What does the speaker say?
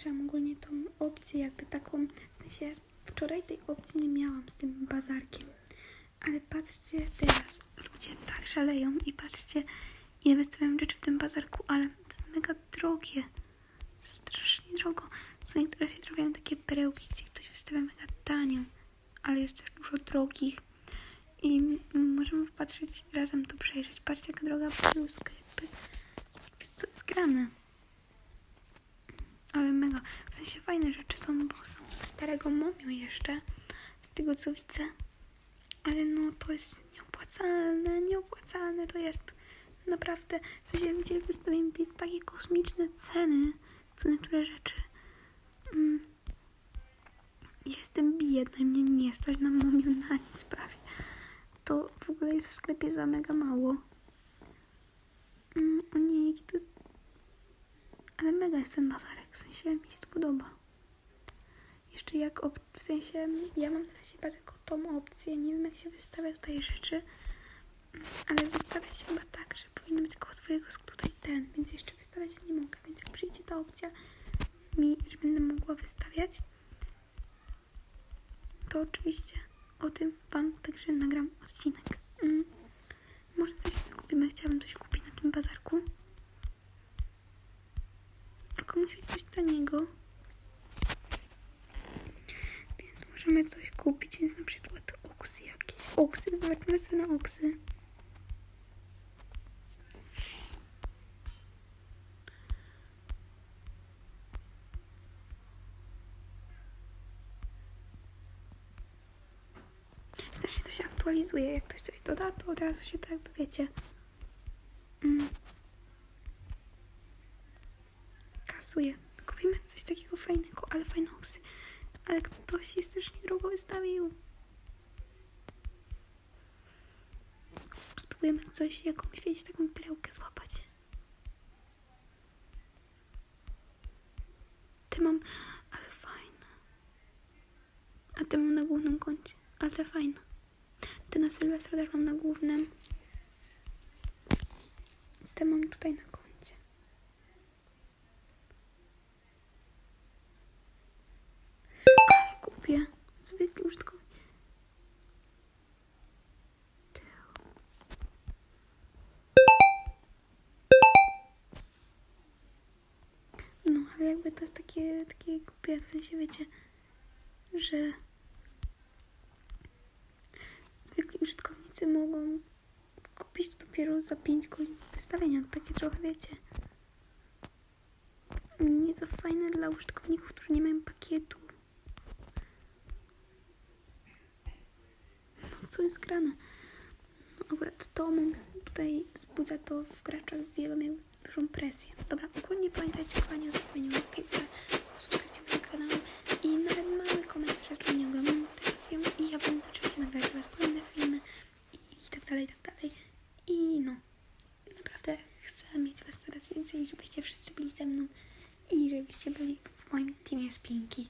zobaczyłam ogólnie tą opcję, jakby taką, w sensie wczoraj tej opcji nie miałam z tym bazarkiem. Ale patrzcie teraz, ludzie tak szaleją i patrzcie, ile wystawiam rzeczy w tym bazarku, ale to jest mega drogie. Strasznie drogo. Są niektóre się trafiają takie perełki, gdzie ktoś wystawia mega tanio, ale jest też dużo drogich. I możemy popatrzeć, razem to przejrzeć. Patrzcie, jaka droga bluzka, jakby. Co jest grane. Mega. W sensie fajne rzeczy są, bo są ze starego momiu jeszcze. Z tego co widzę. Ale no to jest nieopłacalne, nieopłacalne to jest. Naprawdę. W sensie ludzie wystawiają to jest takie kosmiczne ceny, co niektóre rzeczy. Mm. Jestem biedna i mnie nie stać na momiu na nic prawie. To w ogóle jest w sklepie za mega mało. Mm, o nie, jaki to. Ale mega jest ten bazarek, w sensie mi podoba. Jeszcze jak, w sensie, ja mam na razie chyba tylko tą opcję, nie wiem jak się wystawia tutaj rzeczy, ale wystawia się chyba tak, że powinno być koło swojego tutaj ten, więc jeszcze wystawiać nie mogę, więc jak przyjdzie ta opcja mi, że będę mogła wystawiać, to oczywiście o tym Wam także nagram odcinek. Mm. Może coś kupimy, chciałabym coś kupić na tym bazarku. Tylko musi być coś taniego. Więc możemy coś kupić, na przykład oksy jakieś. Oksy, zobaczmy sobie na oksy. Strasznie to się aktualizuje. Jak ktoś coś doda, to od razu się to jakby wiecie. Mm. Kasuje. Kupimy coś takiego fajnego, ale fajne oksy. Ale ktoś je strasznie drogo wystawił. Spróbujemy coś, jakąś, wiecie, taką perełkę złapać. Te mam, ale fajne. A te mam na głównym koncie, ale te fajne. Te na Sylwestra też mam na głównym. Te mam tutaj na ale jakby to jest takie, takie głupie, w sensie wiecie, że zwykli użytkownicy mogą kupić to dopiero za 5 godzin wystawienia. To takie trochę, wiecie, nie to fajne dla użytkowników, którzy nie mają pakietu. No, co jest grane? No, akurat to mam tutaj wzbudza to w graczach jakby dużą presję. Dobra, ogólnie pamiętajcie, kochani, o zostawieniu łapki o subskrypcji mojego kanału i nawet mały komentarz jest dla mnie ogromną motywacją i ja będę oczywiście nagrywać dla Was kolejne filmy i, i tak dalej, i tak dalej. I no, naprawdę chcę mieć Was coraz więcej, żebyście wszyscy byli ze mną i żebyście byli w moim teamie Spinki.